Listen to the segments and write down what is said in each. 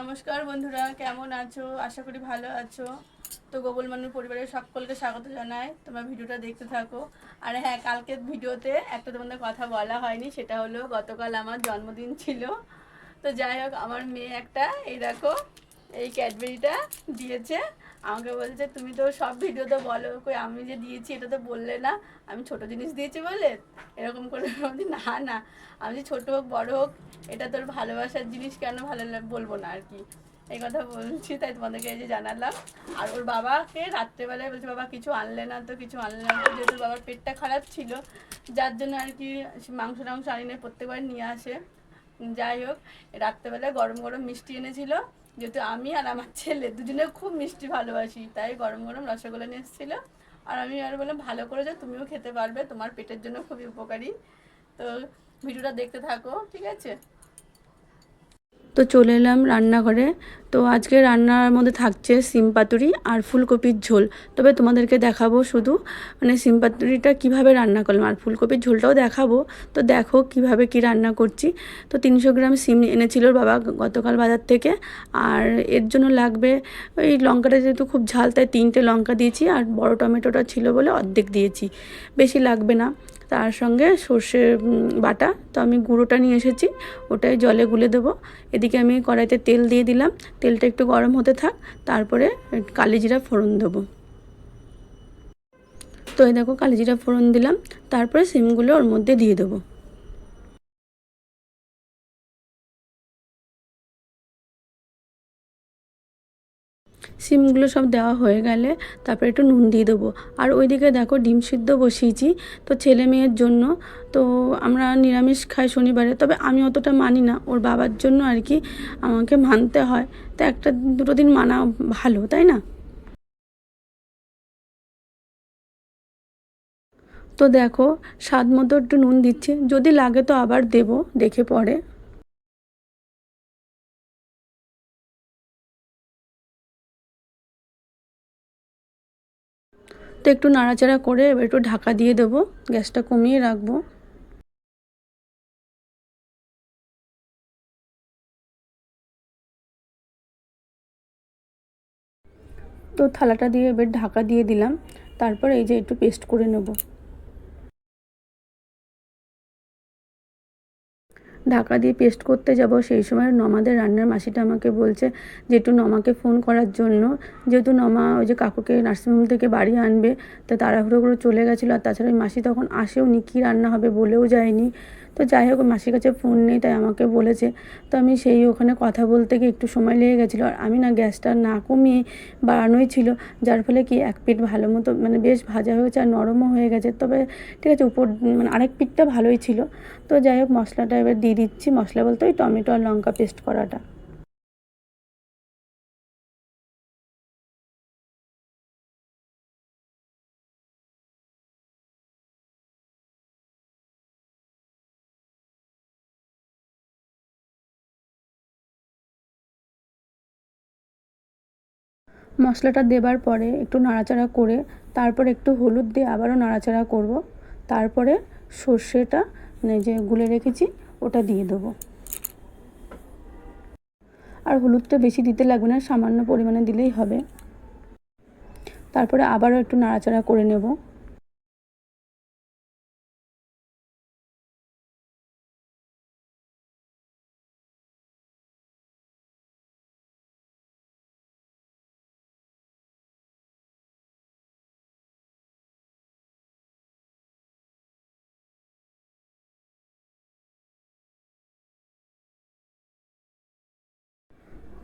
নমস্কার বন্ধুরা, কেমন আছো? আশা করি ভালো আছো। তো গোবল মানুষ পরিবারের সকলকে স্বাগত জানাই। তোমরা ভিডিওটা দেখতে থাকো। আর হ্যাঁ কালকের ভিডিওতে একটা তোমাদের কথা বলা হয়নি, সেটা হলো গতকাল আমার জন্মদিন ছিল। তো যাই হোক, আমার মেয়ে একটা, এই দেখো এই ক্যাডবেরিটা দিয়েছে। আমাকে বলছে তুমি তো সব ভিডিওতে বলো কই আমি যে দিয়েছি এটা তো বললে না। আমি ছোট জিনিস দিয়েছি বলে? এরকম করে বলছি, না না আমি যে ছোট হোক বড় হোক এটা তোর ভালোবাসার জিনিস কেন ভালো বলব না আর কি। এই কথা বলছি তাই তোমাদেরকে এই যে জানালাম। আর ওর বাবাকে রাত্রেবেলায় বলছে বাবা কিছু আনলে না তো কিছু আনলে না তো যেহেতু বাবার পেটটা খারাপ ছিল যার জন্য আর কি মাংস টাংস আনি না প্রত্যেকবার নিয়ে আসে। যাই হোক রাত্রেবেলায় গরম গরম মিষ্টি এনেছিল। যেহেতু আমি আর আমার ছেলে দুজনে খুব মিষ্টি ভালোবাসি, তাই গরম গরম রসগোল্লা নিয়ে এসেছিল। আর আমি আর বললাম, ভালো করে যাও তুমিও খেতে পারবে, তোমার পেটের জন্য খুবই উপকারী। তো ভিডিওটা দেখতে থাকো, ঠিক আছে? তো চলে এলাম রান্নাঘরে। তো আজকে রান্নার মধ্যে থাকছে সিম পাতুরি আর ফুলকপির ঝোল। তবে তোমাদেরকে দেখাবো শুধু মানে সিম পাতুরিটা কীভাবে রান্না করলাম আর ফুলকপির ঝোলটাও দেখাবো। তো দেখো কীভাবে কি রান্না করছি। তো তিনশো গ্রাম সিম এনেছিল বাবা গতকাল বাজার থেকে। আর এর জন্য লাগবে ওই লঙ্কাটা যেহেতু খুব ঝাল, তাই তিনটে লঙ্কা দিয়েছি আর বড় টমেটোটা ছিল বলে অর্ধেক দিয়েছি। বেশি লাগবে না। তার সঙ্গে সর্ষে বাটা। তো আমি গুঁড়োটা নিয়ে এসেছি, ওটাই জলে গুলে দেবো। এদিকে আমি কড়াইতে তেল দিয়ে দিলাম। তেলটা একটু গরম হতে থাক, তারপরে কালি জিরা ফোড়ন দেবো। তো এই দেখো কালি জিরা ফোড়ন দিলাম, তারপরে সিমগুলো ওর মধ্যে দিয়ে দেবো। সিমগুলো সব দেওয়া হয়ে গেলে তারপরে একটু নুন দিয়ে দেবো। আর ওইদিকে দেখো ডিম সিদ্ধ বসিয়েছি। তো ছেলে মেয়ের জন্য তো আমরা নিরামিষ খাই শনিবারে, তবে আমি অতটা মানি না। ওর বাবার জন্য আর কি আমাকে মানতে হয়। তো একটা দুটো দিন মানা ভালো, তাই না? তো দেখো স্বাদ মতো একটু নুন দিচ্ছে। যদি লাগে তো আবার দেবো, দেখে পরে। তো একটু নাড়াচাড়া করে এবার একটু ঢাকা দিয়ে দেবো। গ্যাসটা কমিয়ে রাখব। তো থালাটা দিয়ে এবার ঢাকা দিয়ে দিলাম। তারপর এই যে একটু পেস্ট করে নেব। ঢাকা দিয়ে পেস্ট করতে যাব, সেই সময় নমাদের রান্নার মাসিটা আমাকে বলছে যে একটু নমাকে ফোন করার জন্য। যেহেতু নমা ওই যে কাকুকে নার্সিংহোম থেকে বাড়ি আনবে, তো তাড়াহুড়ো করে চলে গেছিল, আর তাছাড়া ওই মাসি তখন আসেও নি, কী রান্না হবে বলেও যায়নি। তো যাই হোক মাসির কাছে ফোন নেই, তাই আমাকে বলেছে। তো আমি সেই ওখানে কথা বলতে গিয়ে একটু সময় লেগে গেছিল, আর আমি না গ্যাসটা না কমিয়ে বাড়ানোই ছিল, যার ফলে কি এক পিঠ ভালো মতো মানে বেশ ভাজা হয়েছে আর নরমও হয়ে গেছে। তবে ঠিক আছে, উপর মানে আরেক পিঠটা ভালোই ছিল। তো যাই হোক, মশলাটা এবার দিয়ে দিচ্ছি মশলা বলতে ওই টমেটো আর লঙ্কা পেস্ট করাটা। মশলাটা দেবার পরে একটু নাড়াচাড়া করে, তারপর একটু হলুদ দিয়ে আবারও নাড়াচাড়া করব। তারপরে সর্ষেটা মানে যে গুলে রেখেছি ওটা দিয়ে দেবো। আর হলুদটা বেশি দিতে লাগবে না, সামান্য পরিমাণে দিলেই হবে। তারপরে আবারও একটু নাড়াচাড়া করে নেব।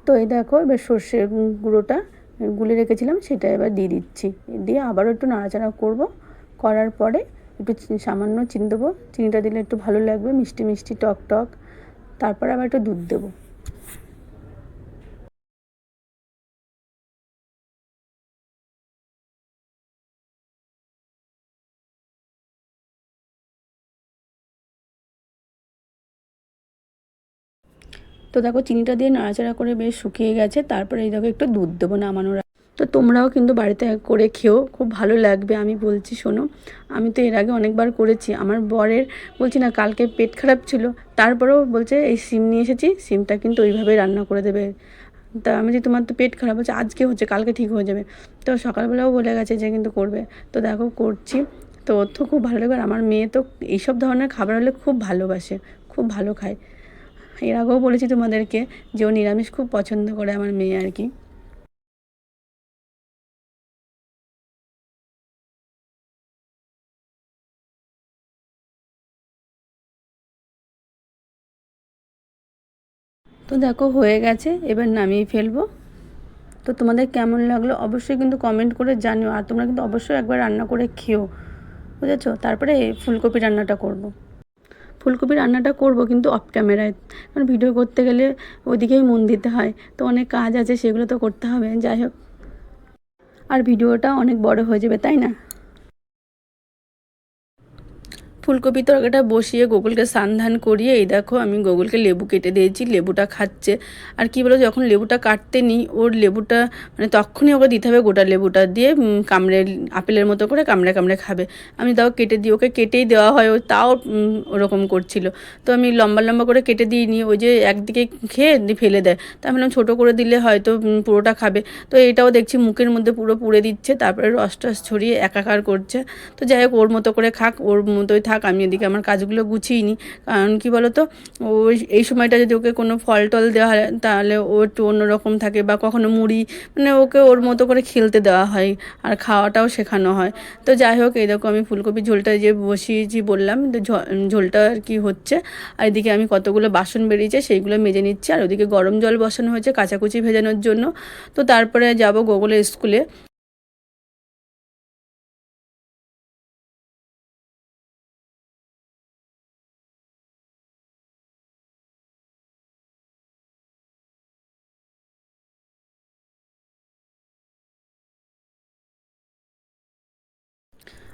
তো এই দেখো, এবার সর্ষের গুঁড়োটা গুলে রেখেছিলাম, সেটা এবার দিয়ে দিচ্ছি। দিয়ে আবারও একটু নাড়াচাড়া করব। করার পরে একটু সামান্য চিনি দেবো। চিনিটা দিলে একটু ভালো লাগবে, মিষ্টি মিষ্টি টক টক। তারপরে আবার একটু দুধ দেবো। তো দেখো চিনিটা দিয়ে নাড়াচাড়া করে বেশ শুকিয়ে গেছে, তারপরে এই দেখো একটু দুধ দেবো নামানোর। তো তোমরাও কিন্তু বাড়িতে করে খেও, খুব ভালো লাগবে আমি বলছি শোনো। আমি তো এর আগে অনেকবার করেছি, আমার বরের বলছি না কালকে পেট খারাপ ছিল, তারপরেও বলছে এই সিম নিয়ে এসেছি, সিমটা কিন্তু ওইভাবেই রান্না করে দেবে। তা আমি যে তোমার তো পেট খারাপ হচ্ছে আজকে হচ্ছে, কালকে ঠিক হয়ে যাবে। তো সকালবেলাও বলে গেছে যে কিন্তু করবে। তো দেখো করছি, তো তো খুব ভালো লাগবে। আর আমার মেয়ে তো এইসব ধরনের খাবার হলে খুব ভালোবাসে, খুব ভালো খায়। এর আগেও বলেছি তোমাদেরকে যে ও নিরামিষ খুব পছন্দ করে আমার মেয়ে আর কি। তো দেখো হয়ে গেছে, এবার নামিয়ে ফেলব। তো তোমাদের কেমন লাগল অবশ্যই কিন্তু কমেন্ট করে জানিও। আর তোমরা কিন্তু অবশ্যই একবার রান্না করে খেও, বুঝেছ? তারপরে ফুলকপি রান্নাটা করব। ফুলকপি রান্নাটা করব কিন্তু অফ ক্যামেরায় কারণ ভিডিও করতে গেলে ওদিকেই মন দিতে হয়। তো অনেক কাজ আছে, সেগুলো তো করতে হবে। যাই হোক। আর ভিডিওটা অনেক বড় হয়ে যাবে, তাই না? ফুলকপি তরকারিটা বসিয়ে গোকুলকে সান্ধান করিয়ে, এই দেখো, আমি গোকুলকে লেবু কেটে দিয়েছি, লেবুটা খাচ্ছে। আর কি বলো যখন লেবুটা কাটতে নিই, ওর লেবুটা মানে তখনই ওকে দিতে হবে গোটা লেবুটা দিয়ে কামড়ে, আপেলের মতো করে কামড়ে কামড়ে খাবে। আমি তাও কেটে দিই, ওকে কেটেই দেওয়া হয়, ও তাও ওরকম করছিল। তো আমি লম্বা লম্বা করে কেটে দিই নি ওই যে একদিকে খেয়ে ফেলে দেয়। তা আমি ছোটো করে দিলে হয়তো পুরোটা খাবে। তো এটাও দেখছি মুখের মধ্যে পুরো পুড়ে দিচ্ছে, তারপরে রস টস ছড়িয়ে একাকার করছে। তো যাই হোক, ওর মতো করে খাক, ওর মতোই থাক, আমি এদিকে আমার কাজগুলো গুছিয়ে নিই। কারণ কী বলো তো ওই এই সময়টা যদি ওকে কোনো ফল টল দেওয়া হয়, তাহলে ও একটু অন্যরকম থাকে বা কখনো মুড়ি মানে ওকে ওর মতো করে খেলতে দেওয়া হয় আর খাওয়াটাও শেখানো হয়। তো যাই হোক, এই দেখো আমি ফুলকপি ঝোলটা যে বসিয়েছি বললাম তো ঝোলটা আর কি হচ্ছে। আর এদিকে আমি কতগুলো বাসন বেরিয়েছে, সেইগুলো মেজে নিচ্ছি। আর ওদিকে গরম জল বসানো হয়েছে কাচাকুচি ভেজানোর জন্য। তো তারপরে যাব গোগলের স্কুলে।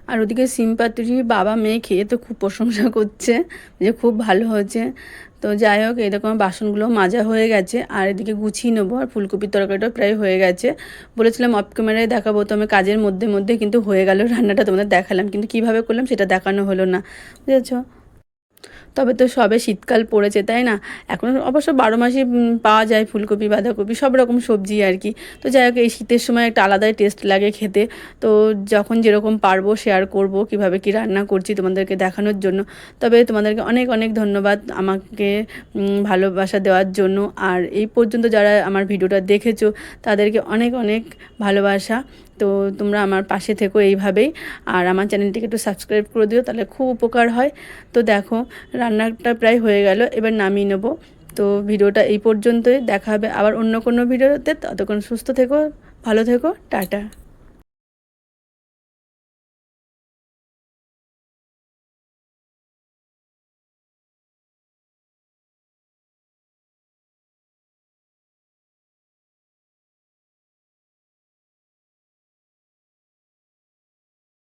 আর ওদিকে সিম পাতুরি বাবা মেয়ে খেয়ে তো খুব প্রশংসা করছে, যে খুব ভালো হয়েছে। তো যাই হোক এরকম বাসনগুলো মাজা হয়ে গেছে, আর এদিকে গুছিয়ে নেব, আর ফুলকপির তরকারিটাও প্রায় হয়ে গেছে। বলেছিলাম অফ ক্যামেরায় দেখাবো, তো আমি কাজের মধ্যে মধ্যে কিন্তু হয়ে গেল রান্নাটা, তোমাদের দেখালাম, কিন্তু কীভাবে করলাম সেটা দেখানো হলো না, বুঝেছ? তবে তো সবে শীতকাল পড়েছে তাই না? এখন অবশ্য বারো উম, পাওয়া যায় ফুলকপি বাঁধাকপি সব রকম সবজি আর কি। তো যাই হোক এই শীতের সময় একটা আলাদাই টেস্ট লাগে খেতে। তো যখন যেরকম পারব শেয়ার করব কীভাবে কি রান্না করছি তোমাদেরকে দেখানোর জন্য। তবে তোমাদেরকে অনেক অনেক ধন্যবাদ আমাকে ভালোবাসা দেওয়ার জন্য। আর এই পর্যন্ত যারা আমার ভিডিওটা দেখেছ তাদেরকে অনেক অনেক ভালোবাসা। তো তোমরা আমার পাশে থেকো এইভাবেই। আর আমার চ্যানেলটিকে একটু সাবস্ক্রাইব করে দিও তাহলে খুব উপকার হয়। তো দেখো রান্নাটা প্রায় হয়ে গেল, এবার নামিয়ে নেব। তো ভিডিওটা এই পর্যন্তই, দেখা হবে আবার অন্য কোনো ভিডিওতে, ততক্ষণ সুস্থ থেকো, ভালো থেকো, টাটা।